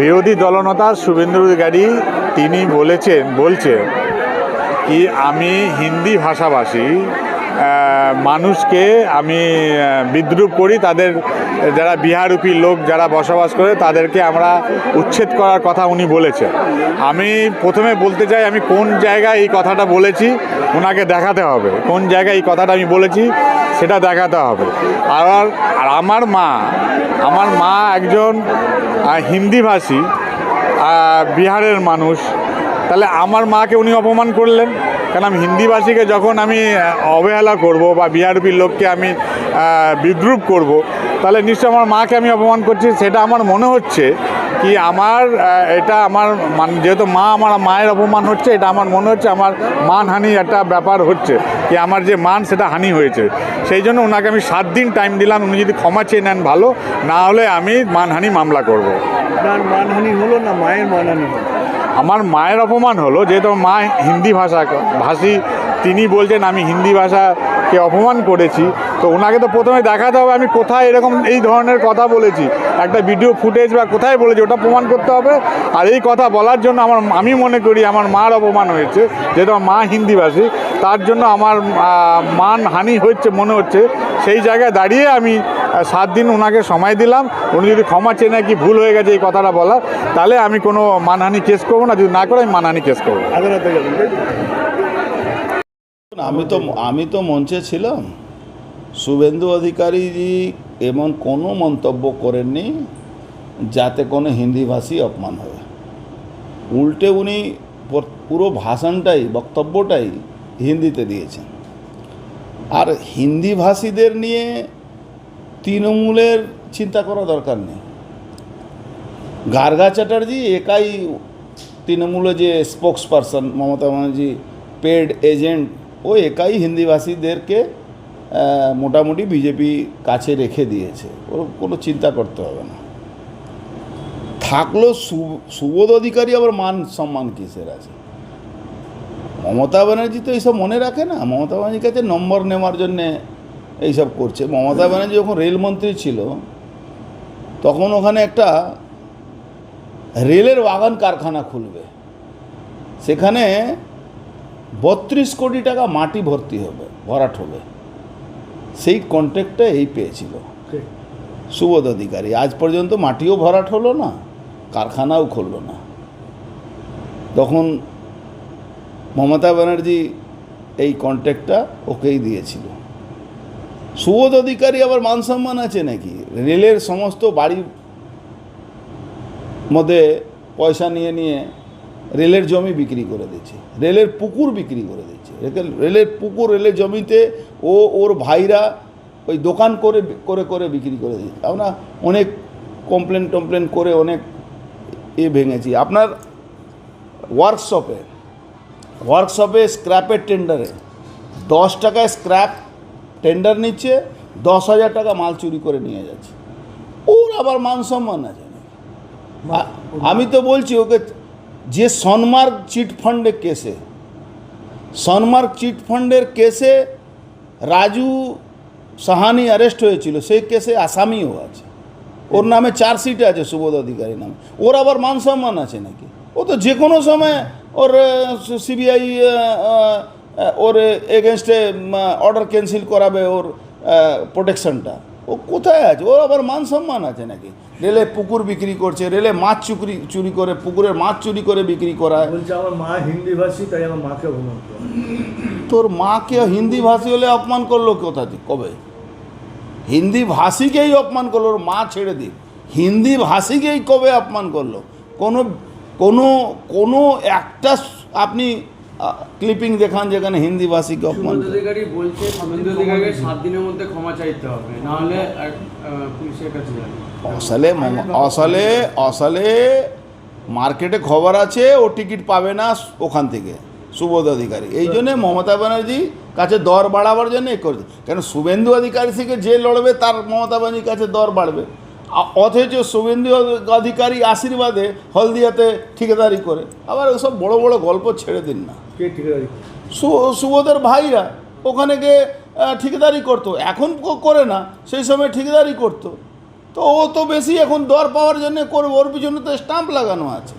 বিরোধী দলনেতা শুভেন্দু অধিকারী তিনি বলেছেন বলছে কি আমি হিন্দি ভাষাভাষী মানুষকে আমি বিদ্রুপ করি, তাদের যারা বিহারূপী লোক যারা বসবাস করে তাদেরকে আমরা উচ্ছেদ করার কথা উনি বলেছেন। আমি প্রথমে বলতে চাই, আমি কোন জায়গায় এই কথাটা বলেছি ওনাকে দেখাতে হবে। কোন জায়গায় এই কথাটা আমি বলেছি সেটা দেখাতে হবে। আর আর আমার মা আমার মা একজন হিন্দিভাষী বিহারের মানুষ, তাহলে আমার মাকে উনি অপমান করলেন? কারণ আমি হিন্দিভাষীকে যখন আমি অবহেলা করব বা বিআরপির লোককে আমি বিদ্রুপ করব, তাহলে নিশ্চয় আমার মাকে আমি অপমান করছি। সেটা আমার মনে হচ্ছে কি আমার এটা আমার মান যেহেতু মা আমার মায়ের অপমান হচ্ছে, এটা আমার মনে হচ্ছে আমার মানহানি একটা ব্যাপার হচ্ছে কি আমার যে মান সেটা হানি হয়েছে। সেই জন্য ওনাকে আমি সাত দিন টাইম দিলাম, উনি যদি ক্ষমা চেয়ে নেন ভালো, না হলে আমি মানহানি মামলা করব। মানহানি হলো না মায়ের মানহানি হলো? আমার মায়ের অপমান হলো, যেহেতু মা হিন্দি ভাষা, ভাষী, তিনি বলছেন আমি হিন্দি ভাষাকে অপমান করেছি। তো ওনাকে তো প্রথমে দেখাতে হবে আমি কোথায় এরকম এই ধরনের কথা বলেছি। একটা ভিডিও ফুটেজ বা কোথায় বলেছি ওটা প্রমাণ করতে হবে। আর এই কথা বলার জন্য আমার, আমি মনে করি আমার মার অপমান হয়েছে, যেহেতু মা হিন্দিভাষী তার জন্য আমার মান হানি হচ্ছে, মনে হচ্ছে। সেই জায়গায় দাঁড়িয়ে আমি সাত দিন ওনাকে সময় দিলাম। উনি যদি ক্ষমা চেয়ে নাকি ভুল হয়ে গেছে এই কথাটা বলা তাহলে আমি কোনো মানহানি কেস করব না। যদি না করে, আমি মানহানি কেস করব? আমি তো আমি তো মঞ্চে ছিলাম। শুভেন্দু অধিকারীজি এমন কোনো মন্তব্য করেননি যাতে কোনো হিন্দিভাষী অপমান হয়। উল্টে উনি পুরো ভাষণটাই, বক্তব্যটাই হিন্দিতে দিয়েছেন। আর হিন্দিভাষীদের নিয়ে তৃণমূলের চিন্তা করা দরকার নেই। গার্গা চ্যাটার্জি একাই তৃণমূলে যে spokesperson Mamata Banerjee paid agent ও একাই হিন্দিভাষীদেরকে মোটামুটি বিজেপি কাছে রেখে দিয়েছে। ওর কোনো চিন্তা করতে হবে না। থাকল সুবোধ অধিকারী আবার মান সম্মান কিসের আছে? মমতা ব্যানার্জি তো এইসব মনে রাখে না। মমতা ব্যানার্জির কাছে নম্বর নেওয়ার জন্যে এইসব করছে। মমতা ব্যানার্জি যখন রেলমন্ত্রী ছিল তখন ওখানে একটা রেলের বাগান কারখানা খুলবে। সেখানে বত্রিশ কোটি টাকা মাটি ভর্তি হবে ভরাট হবে। সেই কন্ট্রাক্টটা এই পেয়েছিল। সুবোধ অধিকারী। আজ পর্যন্ত মাটিও ভরাট হলো না কারখানাও খুললো না। তখন মমতা ব্যানার্জি এই কন্ট্রাক্টটা ওকেই দিয়েছিল। সুবোধ অধিকারী আবার মান সম্মান আছে নাকি? রেলের সমস্ত বাড়ির মধ্যে পয়সা নিয়ে নিয়ে রেলের জমি বিক্রি করে দিচ্ছে। রেলের পুকুর বিক্রি করে দিচ্ছে। রেলের- পুকুর, রেলের জমিতে ও ওর ভাইরা ওই দোকান করে করে করে বিক্রি করে দিচ্ছে। আমরা অনেক কমপ্লেন টমপ্লেন করে অনেক এ ভেঙেছি। আপনার ওয়ার্কশপে ওয়ার্কশপে স্ক্র্যাপের টেন্ডারে দশ টাকায় স্ক্র্যাপ টেন্ডার নিচ্ছে দশ হাজার টাকা মাল চুরি করে নিয়ে যাচ্ছে। ওর আবার মান সম্মান আছে। নাকি? আমি তো বলছি ওকে যে সনমার্গ চিট ফান্ডের কেসে সনমার্গ চিট ফান্ডের কেসে রাজু সাহানি অ্যারেস্ট হয়েছিল সেই কেসে আসামিও আছে। ওর নামে চার্জশিটে আছে সুবোধ অধিকারী নামে। ওর আবার মান সম্মান আছে নাকি? ও তো যে কোনো সময় ওর সিবিআই ওর এগেনস্টে অর্ডার ক্যান্সেল করাবে ওর প্রোটেকশনটা ও কোথায় আছে? ওর আবার মান সম্মান আছে নাকি? রেলে পুকুর বিক্রি করছে রেলে মাছ চুরি চুরি করে পুকুরের মাছ চুরি করে বিক্রি করায়। বলছে আমার মা হিন্দি ভাষী তাই আমার মাকে অপমান করে। তোর মাকে হিন্দি ভাষী হলে অপমান করল কোথা কবে? হিন্দি ভাষীকেই অপমান করল ওর মা ছেড়ে দিক। হিন্দি ভাষীকেই কবে অপমান করল? কোনো কোনো কোনো একটা আপনি ক্লিপিং দেখান যেখানে হিন্দি ভাষীকে অপমান। অধিকারী বলছে শুভেন্দু অধিকারীকে সাত দিনের মধ্যে ক্ষমা চাইতে হবে নাহলে পুলিশের কাছে যাবে আসলে মম- আসলে আসলে মার্কেটে খবর আছে ও টিকিট পাবে না ওখান থেকে সুবোধ অধিকারী। এই জন্যে মমতা ব্যানার্জি কাছে দর বাড়াবার জন্য এ করছে। কেন শুভেন্দু অধিকারী থেকে যে লড়বে তার মমতা ব্যানার্জির কাছে দর বাড়বে। অথচ শুভেন্দু অধিকারী আশীর্বাদে হলদিয়াতে ঠিকাদারি করে। আবার ওসব বড় বড় গল্প ছেড়ে দিন না। সুবোধের ভাইরা ওখানে গিয়ে ঠিকদারি ঠিকাদারি করতো। এখন করে না, সেই সময় ঠিকাদারি করতো। তো ও তো বেশি এখন দর পাওয়ার জন্য করবে, ওর পিছনে তো স্টাম্প লাগানো আছে।